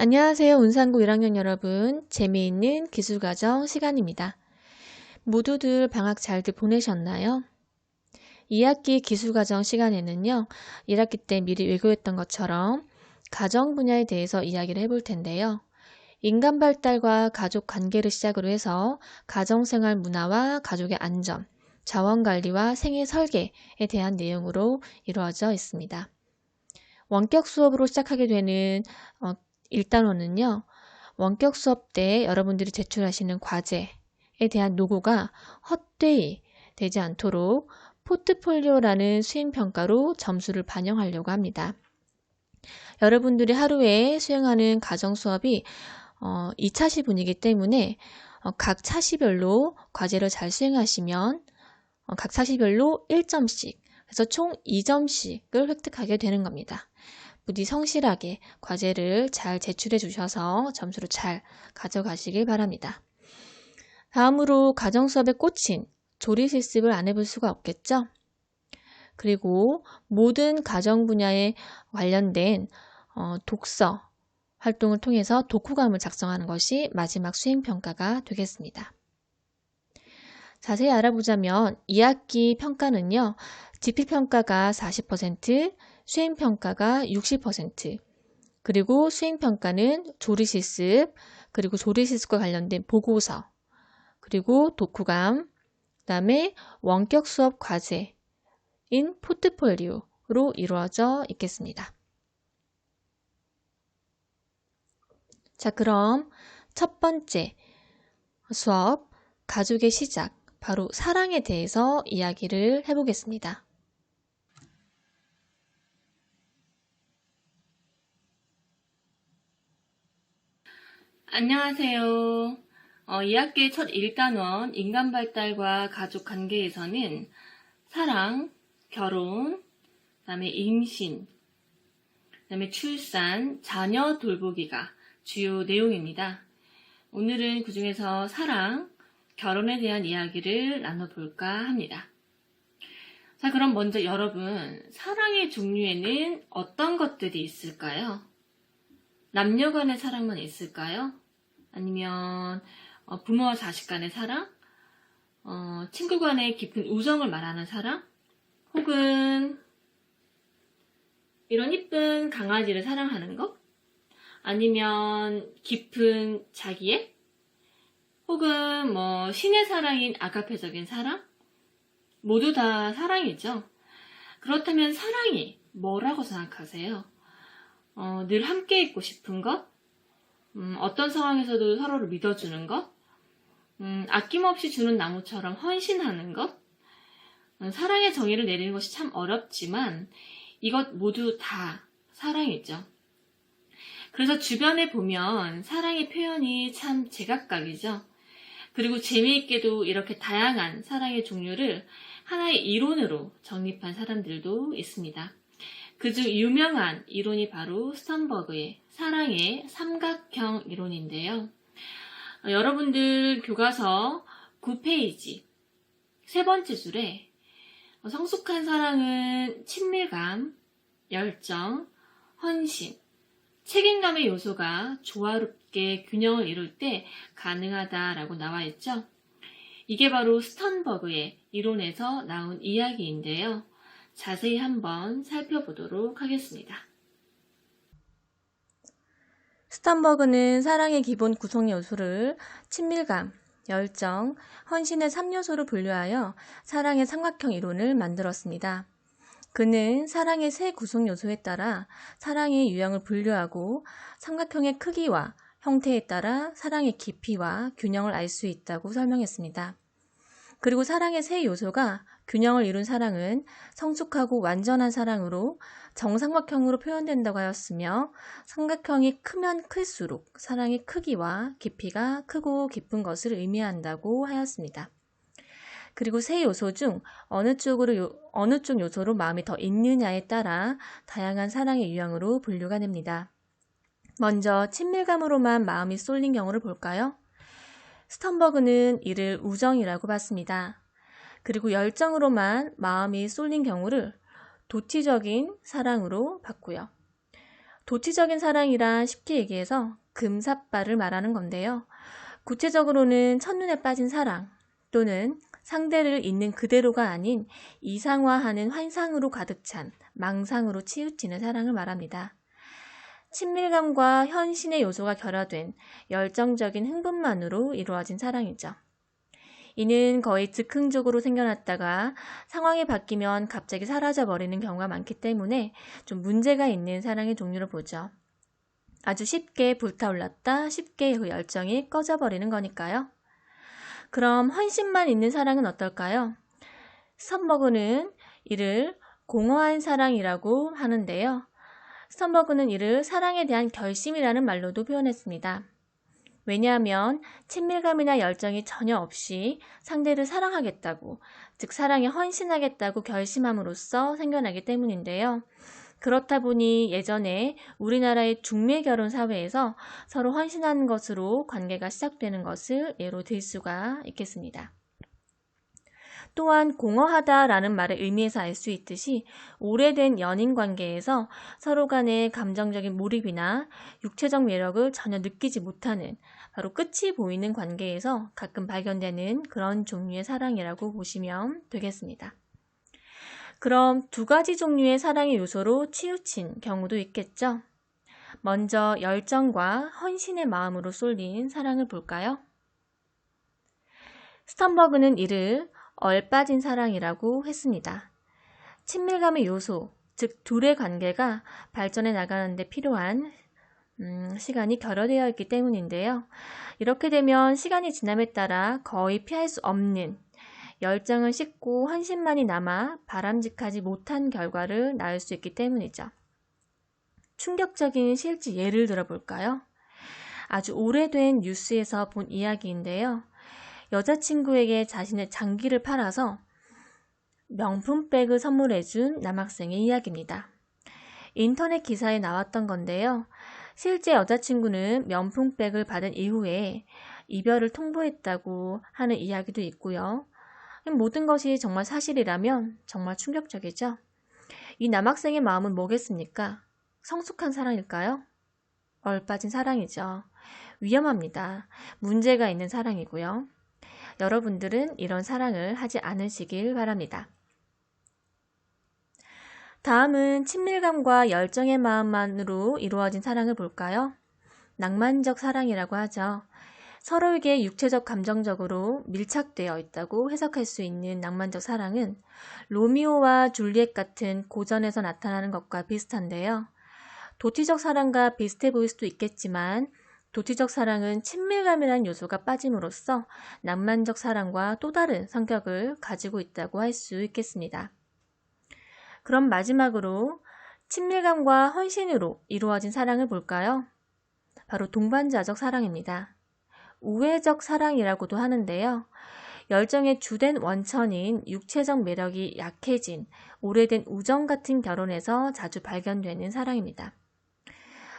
안녕하세요. 운산고 1학년 여러분. 재미있는 기술과정 시간입니다. 모두들 방학 잘들 보내셨나요? 2학기 기술과정 시간에는요, 1학기 때 미리 외교했던 것처럼 가정 분야에 대해서 이야기를 해볼 텐데요. 인간 발달과 가족 관계를 시작으로 해서 가정생활 문화와 가족의 안전, 자원 관리와 생애 설계에 대한 내용으로 이루어져 있습니다. 원격 수업으로 시작하게 되는 어, 1단원은요. 원격 수업 때 여러분들이 제출하시는 과제에 대한 노고가 헛되이 되지 않도록 포트폴리오라는 수행평가로 점수를 반영하려고 합니다. 여러분들이 하루에 수행하는 가정 수업이 어, 2차 시분이기 때문에 어, 각 차시별로 과제를 잘 수행하시면 어, 각 차시별로 1점씩 그래서 총 2점씩을 획득하게 되는 겁니다. 부디 성실하게 과제를 잘 제출해 주셔서 점수를 잘 가져가시길 바랍니다. 다음으로 가정 수업에 꽂힌 조리 실습을 안 해볼 수가 없겠죠? 그리고 모든 가정 분야에 관련된 어, 독서 활동을 통해서 독후감을 작성하는 것이 마지막 수행평가가 되겠습니다. 자세히 알아보자면 2학기 평가는요. 지필평가가 40%, 수행평가가 60%, 그리고 수행평가는 조리실습, 그리고 조리실습과 관련된 보고서, 그리고 독후감, 그 다음에 원격 수업 과제인 포트폴리오로 이루어져 있겠습니다. 자, 그럼 첫 번째 수업, 가족의 시작, 바로 사랑에 대해서 이야기를 해보겠습니다. 안녕하세요. 어, 2학기 첫 1단원 인간 발달과 가족 관계에서는 사랑, 결혼, 그다음에 임신, 그다음에 출산, 자녀 돌보기가 주요 내용입니다. 오늘은 그 중에서 사랑, 결혼에 대한 이야기를 나눠볼까 합니다. 자, 그럼 먼저 여러분, 사랑의 종류에는 어떤 것들이 있을까요? 남녀 간의 사랑만 있을까요? 아니면 어, 부모와 자식 간의 사랑? 어, 친구 간의 깊은 우정을 말하는 사랑? 혹은 이런 이쁜 강아지를 사랑하는 것? 아니면 깊은 자기애? 혹은 뭐 신의 사랑인 아가페적인 사랑? 모두 다 사랑이죠. 그렇다면 사랑이 뭐라고 생각하세요? 어, 늘 함께 있고 싶은 것, 음, 어떤 상황에서도 서로를 믿어주는 것, 음, 아낌없이 주는 나무처럼 헌신하는 것, 음, 사랑의 정의를 내리는 것이 참 어렵지만 이것 모두 다 사랑이죠. 그래서 주변에 보면 사랑의 표현이 참 제각각이죠. 그리고 재미있게도 이렇게 다양한 사랑의 종류를 하나의 이론으로 정립한 사람들도 있습니다. 그중 유명한 이론이 바로 스턴버그의 사랑의 삼각형 이론인데요. 어, 여러분들 교과서 9페이지 세 번째 줄에 어, 성숙한 사랑은 친밀감, 열정, 헌신, 책임감의 요소가 조화롭게 균형을 이룰 때 가능하다라고 나와 있죠. 이게 바로 스턴버그의 이론에서 나온 이야기인데요. 자세히 한번 살펴보도록 하겠습니다. 스턴버그는 사랑의 기본 구성 요소를 친밀감, 열정, 헌신의 3요소로 분류하여 사랑의 삼각형 이론을 만들었습니다. 그는 사랑의 세 구성 요소에 따라 사랑의 유형을 분류하고 삼각형의 크기와 형태에 따라 사랑의 깊이와 균형을 알 수 있다고 설명했습니다. 그리고 사랑의 세 요소가 균형을 이룬 사랑은 성숙하고 완전한 사랑으로 정삼각형으로 표현된다고 하였으며 삼각형이 크면 클수록 사랑의 크기와 깊이가 크고 깊은 것을 의미한다고 하였습니다. 그리고 세 요소 중 어느 쪽으로 요, 어느 쪽 요소로 마음이 더 있느냐에 따라 다양한 사랑의 유형으로 분류가 됩니다. 먼저 친밀감으로만 마음이 쏠린 경우를 볼까요? 스턴버그는 이를 우정이라고 봤습니다. 그리고 열정으로만 마음이 쏠린 경우를 도티적인 사랑으로 봤고요. 도치적인 사랑이란 쉽게 얘기해서 금사빠를 말하는 건데요. 구체적으로는 첫눈에 빠진 사랑 또는 상대를 있는 그대로가 아닌 이상화하는 환상으로 가득 찬 망상으로 치우치는 사랑을 말합니다. 친밀감과 현신의 요소가 결여된 열정적인 흥분만으로 이루어진 사랑이죠. 이는 거의 즉흥적으로 생겨났다가 상황이 바뀌면 갑자기 사라져 버리는 경우가 많기 때문에 좀 문제가 있는 사랑의 종류를 보죠. 아주 쉽게 불타올랐다 쉽게 그 열정이 꺼져버리는 거니까요. 그럼 헌신만 있는 사랑은 어떨까요? 스턴버그는 이를 공허한 사랑이라고 하는데요. 스턴버그는 이를 사랑에 대한 결심이라는 말로도 표현했습니다. 왜냐하면 친밀감이나 열정이 전혀 없이 상대를 사랑하겠다고, 즉 사랑에 헌신하겠다고 결심함으로써 생겨나기 때문인데요. 그렇다 보니 예전에 우리나라의 중매 결혼 사회에서 서로 헌신하는 것으로 관계가 시작되는 것을 예로 들 수가 있겠습니다. 또한 공허하다라는 말의 의미에서 알 수 있듯이 오래된 연인 관계에서 서로 간의 감정적인 몰입이나 육체적 매력을 전혀 느끼지 못하는 바로 끝이 보이는 관계에서 가끔 발견되는 그런 종류의 사랑이라고 보시면 되겠습니다. 그럼 두 가지 종류의 사랑의 요소로 치우친 경우도 있겠죠? 먼저 열정과 헌신의 마음으로 쏠린 사랑을 볼까요? 스턴버그는 이를 얼빠진 사랑이라고 했습니다. 친밀감의 요소, 즉 둘의 관계가 발전해 나가는데 필요한 음, 시간이 결여되어 있기 때문인데요. 이렇게 되면 시간이 지남에 따라 거의 피할 수 없는 열정을 싣고 헌신만이 남아 바람직하지 못한 결과를 낳을 수 있기 때문이죠. 충격적인 실제 예를 들어볼까요? 아주 오래된 뉴스에서 본 이야기인데요. 여자친구에게 자신의 장기를 팔아서 명품백을 선물해준 남학생의 이야기입니다. 인터넷 기사에 나왔던 건데요. 실제 여자친구는 명품백을 받은 이후에 이별을 통보했다고 하는 이야기도 있고요. 모든 것이 정말 사실이라면 정말 충격적이죠. 이 남학생의 마음은 뭐겠습니까? 성숙한 사랑일까요? 얼빠진 사랑이죠. 위험합니다. 문제가 있는 사랑이고요. 여러분들은 이런 사랑을 하지 않으시길 바랍니다. 다음은 친밀감과 열정의 마음만으로 이루어진 사랑을 볼까요? 낭만적 사랑이라고 하죠. 서로에게 육체적 감정적으로 밀착되어 있다고 해석할 수 있는 낭만적 사랑은 로미오와 줄리엣 같은 고전에서 나타나는 것과 비슷한데요. 도티적 사랑과 비슷해 보일 수도 있겠지만 도티적 사랑은 친밀감이라는 요소가 빠짐으로써 낭만적 사랑과 또 다른 성격을 가지고 있다고 할 수 있겠습니다. 그럼 마지막으로 친밀감과 헌신으로 이루어진 사랑을 볼까요? 바로 동반자적 사랑입니다. 우회적 사랑이라고도 하는데요. 열정의 주된 원천인 육체적 매력이 약해진 오래된 우정 같은 결혼에서 자주 발견되는 사랑입니다.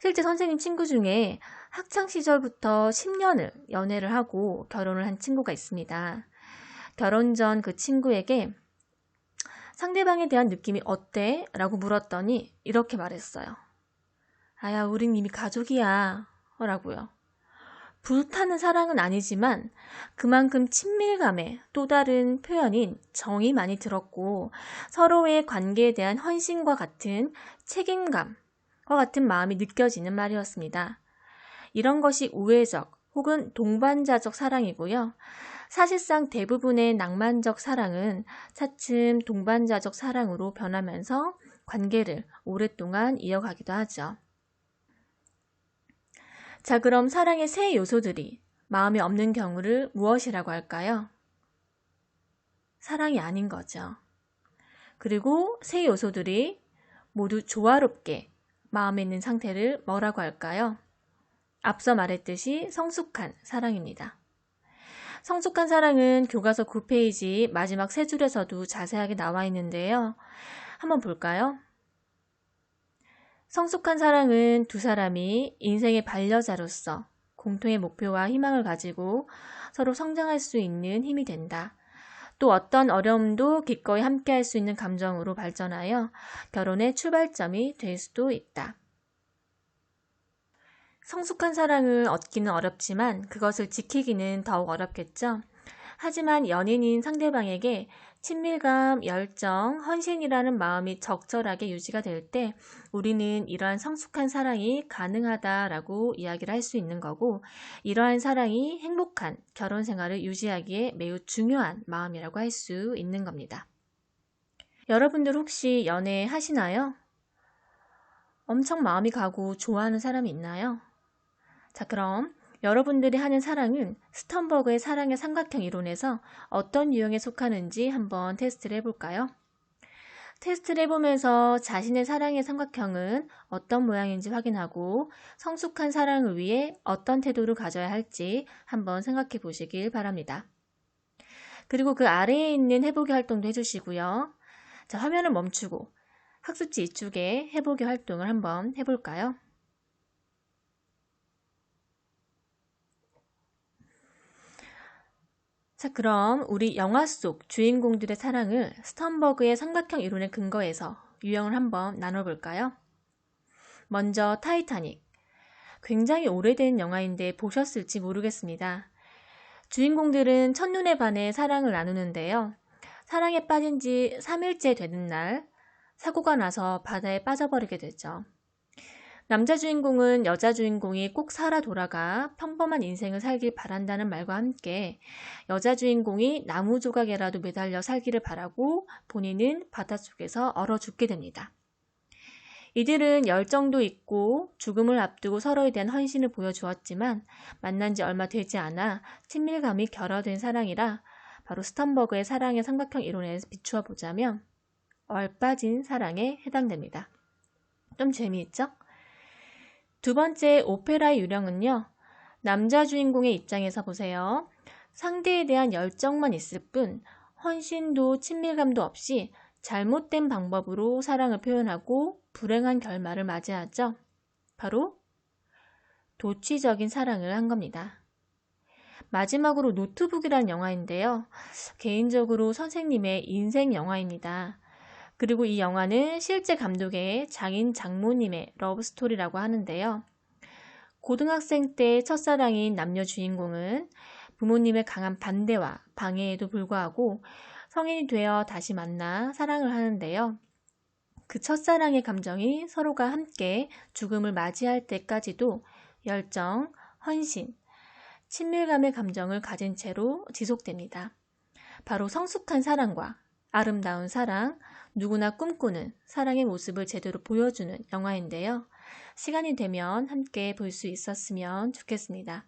실제 선생님 친구 중에 학창 시절부터 10년을 연애를 하고 결혼을 한 친구가 있습니다. 결혼 전 그 친구에게 상대방에 대한 느낌이 어때? 라고 물었더니 이렇게 말했어요. 아야, 우린 이미 가족이야. 라고요. 불타는 사랑은 아니지만 그만큼 친밀감의 또 다른 표현인 정이 많이 들었고 서로의 관계에 대한 헌신과 같은 책임감과 같은 마음이 느껴지는 말이었습니다. 이런 것이 우회적 혹은 동반자적 사랑이고요. 사실상 대부분의 낭만적 사랑은 차츰 동반자적 사랑으로 변하면서 관계를 오랫동안 이어가기도 하죠. 자, 그럼 사랑의 세 요소들이 마음에 없는 경우를 무엇이라고 할까요? 사랑이 아닌 거죠. 그리고 세 요소들이 모두 조화롭게 마음에 있는 상태를 뭐라고 할까요? 앞서 말했듯이 성숙한 사랑입니다. 성숙한 사랑은 교과서 9페이지 마지막 세 줄에서도 자세하게 나와 있는데요. 한번 볼까요? 성숙한 사랑은 두 사람이 인생의 반려자로서 공통의 목표와 희망을 가지고 서로 성장할 수 있는 힘이 된다. 또 어떤 어려움도 기꺼이 함께 할 수 있는 감정으로 발전하여 결혼의 출발점이 될 수도 있다. 성숙한 사랑을 얻기는 어렵지만 그것을 지키기는 더욱 어렵겠죠. 하지만 연인인 상대방에게 친밀감, 열정, 헌신이라는 마음이 적절하게 유지가 될 때 우리는 이러한 성숙한 사랑이 가능하다라고 이야기를 할 수 있는 거고 이러한 사랑이 행복한 결혼 생활을 유지하기에 매우 중요한 마음이라고 할 수 있는 겁니다. 여러분들 혹시 연애 하시나요? 엄청 마음이 가고 좋아하는 사람이 있나요? 자, 그럼 여러분들이 하는 사랑은 스턴버그의 사랑의 삼각형 이론에서 어떤 유형에 속하는지 한번 테스트를 해볼까요? 테스트를 해보면서 자신의 사랑의 삼각형은 어떤 모양인지 확인하고 성숙한 사랑을 위해 어떤 태도를 가져야 할지 한번 생각해 보시길 바랍니다. 그리고 그 아래에 있는 해보기 활동도 해주시고요. 자, 화면을 멈추고 학습지 이쪽에 해보기 활동을 한번 해볼까요? 자, 그럼 우리 영화 속 주인공들의 사랑을 스턴버그의 삼각형 이론에 근거해서 유형을 한번 나눠볼까요? 먼저 타이타닉. 굉장히 오래된 영화인데 보셨을지 모르겠습니다. 주인공들은 첫눈에 반해 사랑을 나누는데요. 사랑에 빠진 지 3일째 되는 날, 사고가 나서 바다에 빠져버리게 되죠. 남자 주인공은 여자 주인공이 꼭 살아 돌아가 평범한 인생을 살길 바란다는 말과 함께 여자 주인공이 나무 조각에라도 매달려 살기를 바라고 본인은 바닷속에서 얼어 죽게 됩니다. 이들은 열정도 있고 죽음을 앞두고 서로에 대한 헌신을 보여주었지만 만난 지 얼마 되지 않아 친밀감이 결여된 사랑이라 바로 스턴버그의 사랑의 삼각형 이론에 비추어 보자면 얼빠진 사랑에 해당됩니다. 좀 재미있죠? 두 번째 오페라의 유령은요. 남자 주인공의 입장에서 보세요. 상대에 대한 열정만 있을 뿐 헌신도 친밀감도 없이 잘못된 방법으로 사랑을 표현하고 불행한 결말을 맞이하죠. 바로 도취적인 사랑을 한 겁니다. 마지막으로 노트북이란 영화인데요. 개인적으로 선생님의 인생 영화입니다. 그리고 이 영화는 실제 감독의 장인 장모님의 러브스토리라고 하는데요. 고등학생 때 첫사랑인 남녀 주인공은 부모님의 강한 반대와 방해에도 불구하고 성인이 되어 다시 만나 사랑을 하는데요. 그 첫사랑의 감정이 서로가 함께 죽음을 맞이할 때까지도 열정, 헌신, 친밀감의 감정을 가진 채로 지속됩니다. 바로 성숙한 사랑과 아름다운 사랑, 누구나 꿈꾸는 사랑의 모습을 제대로 보여주는 영화인데요. 시간이 되면 함께 볼 수 있었으면 좋겠습니다.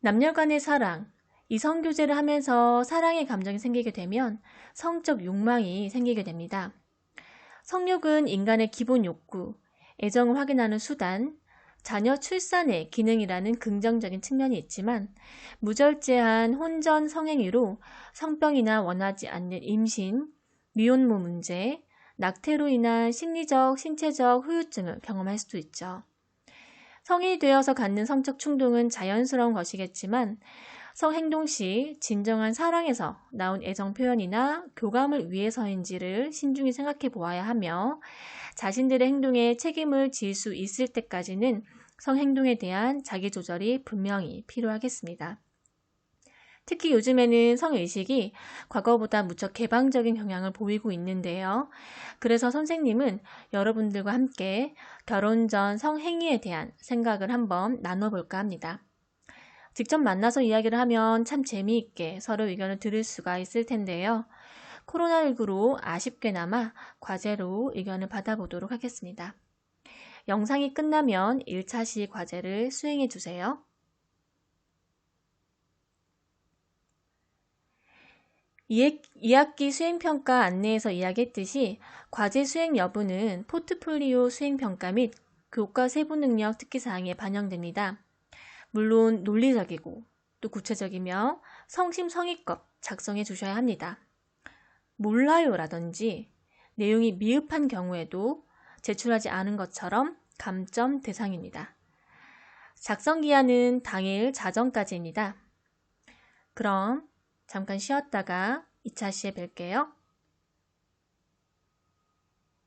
남녀 간의 사랑, 이성교제를 하면서 사랑의 감정이 생기게 되면 성적 욕망이 생기게 됩니다. 성욕은 인간의 기본 욕구, 애정을 확인하는 수단, 자녀 출산의 기능이라는 긍정적인 측면이 있지만 무절제한 혼전 성행위로 성병이나 원하지 않는 임신, 미혼모 문제, 낙태로 인한 심리적, 신체적 후유증을 경험할 수도 있죠. 성인이 되어서 갖는 성적 충동은 자연스러운 것이겠지만 성행동 시 진정한 사랑에서 나온 애정 표현이나 교감을 위해서인지를 신중히 생각해 보아야 하며 자신들의 행동에 책임을 질 수 있을 때까지는 성행동에 대한 자기조절이 분명히 필요하겠습니다. 특히 요즘에는 성의식이 과거보다 무척 개방적인 경향을 보이고 있는데요. 그래서 선생님은 여러분들과 함께 결혼 전 성행위에 대한 생각을 한번 나눠볼까 합니다. 직접 만나서 이야기를 하면 참 재미있게 서로 의견을 들을 수가 있을 텐데요. 코로나19로 아쉽게나마 과제로 의견을 받아보도록 하겠습니다. 영상이 끝나면 1차 시 과제를 수행해 주세요. 이학기 수행평가 안내에서 이야기했듯이 과제 수행 여부는 포트폴리오 수행평가 및 교과 세부 능력 특기사항에 반영됩니다. 물론 논리적이고 또 구체적이며 성심성의껏 작성해 주셔야 합니다. 몰라요 라든지 내용이 미흡한 경우에도 제출하지 않은 것처럼 감점 대상입니다. 작성 기한은 당일 자정까지입니다. 그럼 잠깐 쉬었다가 2차 시에 뵐게요.